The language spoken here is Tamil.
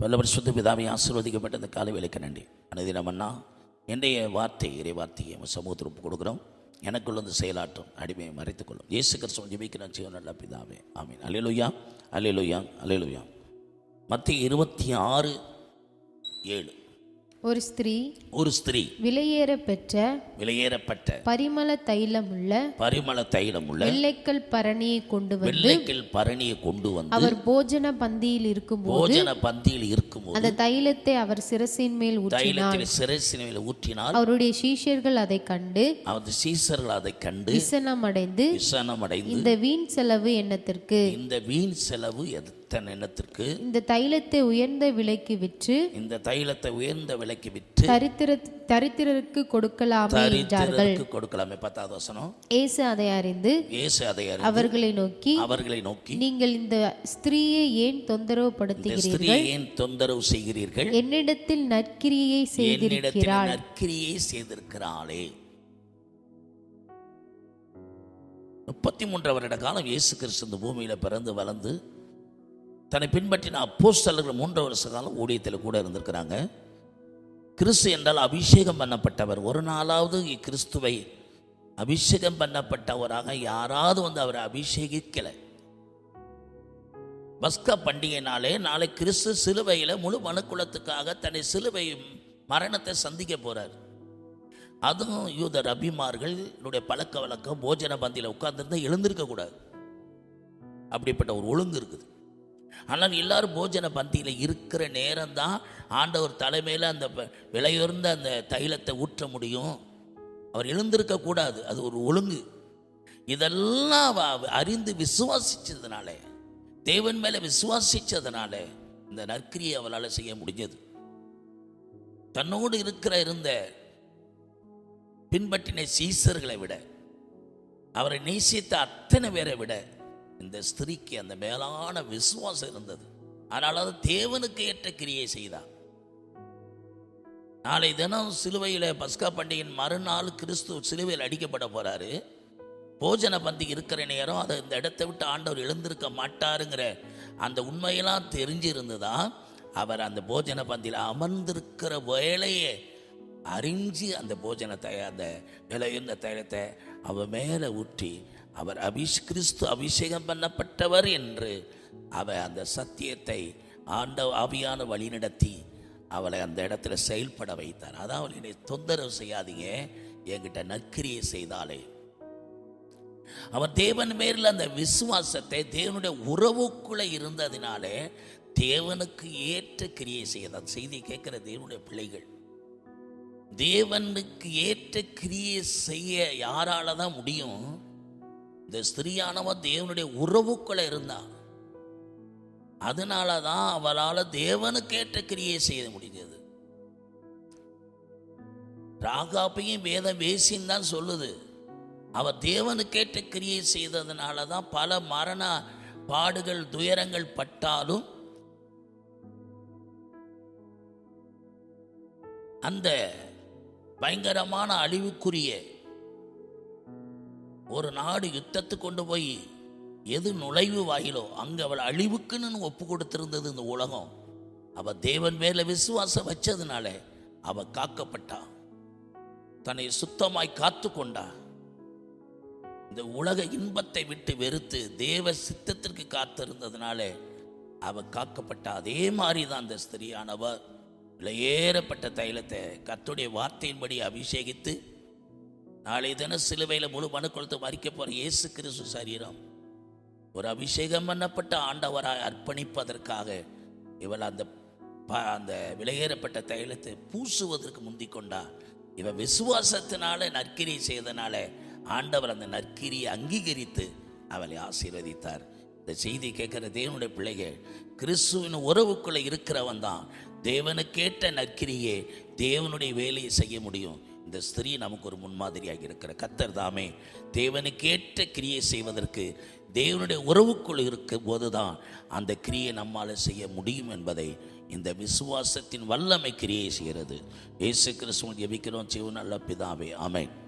வல்லவர் சுத்த பிதாவை ஆசீர்வதிக்கப்பட்ட இந்த காலை வேலைக்கு நன்றி. அனுதினம் அண்ணா என்னுடைய வார்த்தை இறை வார்த்தையை நம்ம சமூகத்திற்கு கொடுக்குறோம். எனக்குள்ள இந்த செயலாற்றும் அடிமையை மறைத்துக்கொள்ளும் இயேசு கிறிஸ்துவ ஜெபிக்கிறான் ஜீவன் நல்ல பிதாவே. ஆமீன். அலையலுயா அலையலுயா அலையலுயா மத்திய இருபத்தி ஆறு ஏழு. ஒரு ஸ்திரீ ஒரு ஸ்திரீ விலையேற பெற்ற விலையேறப்பட்ட பரிமள தைலமுள்ள பரிமள தைலம் உள்ள வெள்ளைக்கல் பரணியை கொண்டு வந்து வெள்ளைக்கில் பரணியை கொண்டு வந்து அவர் போஜன பந்தியில் இருக்கும்போது போஜன பந்தியில் இருக்கும்போது அந்த தைலத்தை அவர் சிரசின் மேல் ஊற்றினார். தைலத்தில் சிறைசினையில் ஊற்றினால் அவருடைய சீஷர்கள் அதை கண்டு அவரது சீசர்கள் அதை கண்டு விசனம் அடைந்து விசனம் அடைந்து இந்த வீண் செலவு என்னத்திற்கு? இந்த வீண் செலவு எத்தனை எண்ணத்திற்கு இந்த தைலத்தை உயர்ந்த விலைக்கு விற்று இந்த தைலத்தை உயர்ந்த விலைக்கு விற்று தரித்திர தரித்திரருக்கு கொடுக்கலாமே என்றார்கள். கொடுக்கலாமே. பத்தாவது வசனம். இயேசு அதை அறிந்து இயேசு அதை அறிந்து அவர்களை நோக்கி அவர்களை நோக்கி நீங்கள் இந்த ஸ்திரீயை ஏன் தொந்தரவு படுத்துகிறீர்கள் ஸ்திரியை ஏன் தொந்தரவு செய்கிறீர்கள்? என்னிடத்தில் நற்கிரியை செய்திருக்கிறாள். நற்கிரியை செய்திருக்கிறாளே. முப்பத்தி மூன்று வருட காலம் இயேசு கிறிஸ்து இந்த பூமியில பிறந்து வளர்ந்து தன்னை பின்பற்றின அப்போஸ்தலர்கள் மூன்று வருஷ காலம் ஊழியத்தில் கூட இருந்திருக்கிறாங்க. கிறிஸ்து என்றால் அபிஷேகம் பண்ணப்பட்டவர். ஒரு நாளாவது கிறிஸ்துவை அபிஷேகம் பண்ணப்பட்டவராக யாராவது வந்து அவரை அபிஷேகிக்கலை. பஸ்க பண்டிகைனாலே நாளை கிறிஸ்து சிலுவையில் முழு மனுக்குலத்துக்காக தன்னை சிலுவை மரணத்தை சந்திக்க போகிறார் அதுவும் யூத ரபிமார்களுடைய பழக்க வழக்கம் போஜன பந்தியில் உட்கார்ந்துருந்தா எழுந்திருக்கக்கூடாது. அப்படிப்பட்ட ஒரு ஒழுங்கு இருக்குது. ஆனால் எல்லாரும் போஜன பந்தியில் இருக்கிற நேரம் தான் ஆண்டவர் தலைமையில் அந்த ப- விலையுயர்ந்த அந்த தைலத்தை ஊற்ற முடியும். அவர் எழுந்திருக்க கூடாது அது ஒரு ஒழுங்கு. இதெல்லாம் அறிந்து விசுவாசிச்சதுனால தேவன் மேலே விசுவாசிச்சதுனால இந்த நற்கிரியை அவளால் செய்ய முடிஞ்சது. தன்னோடு இருக்கிற இருந்த பின்பற்றின சீசர்களை விட அவரை நேசித்த அத்தனை பேரை விட இந்த ஸ்திரீக்கு அந்த மேலான விசுவாசம் இருந்தது. அதனால் அது தேவனுக்கு ஏற்ற கிரியை செய்தார். நாளை தினம் சிலுவையில் பஸ்கா பண்டிகையின் மறுநாள் கிறிஸ்து சிலுவையில் அடிக்கப்பட போறாரு. போஜன பந்தி இருக்கிற நேரம் அதை இந்த இடத்தை விட்டு ஆண்டவர் எழுந்திருக்க மாட்டாருங்கிற அந்த உண்மையெல்லாம் தெரிஞ்சிருந்ததா? அவர் அந்த போஜன பந்தியில் அமர்ந்திருக்கிற வேலையை அறிஞ்சு அந்த போஜனத்தை அந்த விலையுந்த தைலத்தை அவன் மேலே ஊற்றி அவர் அபிஷ் கிறிஸ்து அபிஷேகம் பண்ணப்பட்டவர் என்று அவர் அந்த சத்தியத்தை ஆண்ட ஆவியான வழிநடத்தி அவளை அந்த இடத்துல செயல்பட வைத்தார். அதாவது என்னை தொந்தரவு செய்யாதீங்க என்கிட்ட நற்கிரியை செய்தாலே. அவர் தேவன் மேலில் அந்த விசுவாசத்தை தேவனுடைய உறவுக்குள்ளே இருந்ததினாலே தேவனுக்கு ஏற்ற கிரியை செய்த அந்த செய்தியை கேட்குற தேவனுடைய பிள்ளைகள் தேவனுக்கு ஏற்ற கிரியை செய்ய யாரால தான் முடியும்? இந்த ஸ்திரீயானவன் தேவனுடைய உறவுக்குள்ள இருந்தா அதனால தான் அவளால் தேவனுக்கு ஏற்ற கிரியை செய்ய முடிஞ்சது ராகாப்பையும் வேதம் வேசின்னு தான் சொல்லுது. அவ தேவனுக்கேற்ற கிரியை செய்ததுனால தான் பல மரண பாடுகள் துயரங்கள் பட்டாலும் அந்த பயங்கரமான அழிவுக்குரிய ஒரு நாடு யுத்தத்துக்கு கொண்டு போய் எது நுழைவு வாயிலோ அங்கே அவள் அழிவுக்குன்னு ஒப்பு கொடுத்திருந்தது இந்த உலகம். அவ தேவன் மேல விசுவாசம் வச்சதுனால அவ காக்கப்பட்டா. தன்னை சுத்தமாய் காத்து கொண்டா. இந்த உலக இன்பத்தை விட்டு வெறுத்து தேவ சித்தத்திற்கு காத்திருந்ததுனால அவ காக்கப்பட்டா. அதே மாதிரி தான் அந்த ஸ்திரியானவர். ஏறப்பட்ட தைலத்தை கத்துடைய வார்த்தையின்படி அபிஷேகித்து நாளை தினம் சிலுவையில் முழு மனு கொடுத்து மறிக்க போற இயேசு கிறிஸ்து சரீரம். ஒரு அபிஷேகம் பண்ணப்பட்ட ஆண்டவராய் அர்ப்பணிப்பதற்காக இவள் அந்த ப- அந்த விலையேறப்பட்ட தைலத்தை பூசுவதற்கு முந்தி கொண்டா. இவ விசுவாசத்தினால நற்கிரி செய்தனால ஆண்டவர் அந்த நற்கிரியை அங்கீகரித்து அவளை ஆசீர்வதித்தார். இந்த செய்தி கேட்கிற தேவனுடைய பிள்ளைகள் கிறிஸ்துவின் உறவுக்குள்ள இருக்கிறவன் தான் தேவனுக்கேற்ற நற்கிரியே தேவனுடைய வேலையை செய்ய முடியும். இந்த ஸ்திரீ நமக்கு ஒரு முன்மாதிரியாக இருக்கிற கத்தர் தாமே தேவனுக்கேற்ற கிரியை செய்வதற்கு தேவனுடைய உறவுக்குள் இருக்கும் போதுதான் அந்த கிரியை நம்மால் செய்ய முடியும் என்பதை இந்த விசுவாசத்தின் வல்லமை கிரியை செய்கிறது. இயேசு கிறிஸ்துவன் ஜெபிக்கிறோம். சிவன் நல்ல பிதாவே. ஆமென்.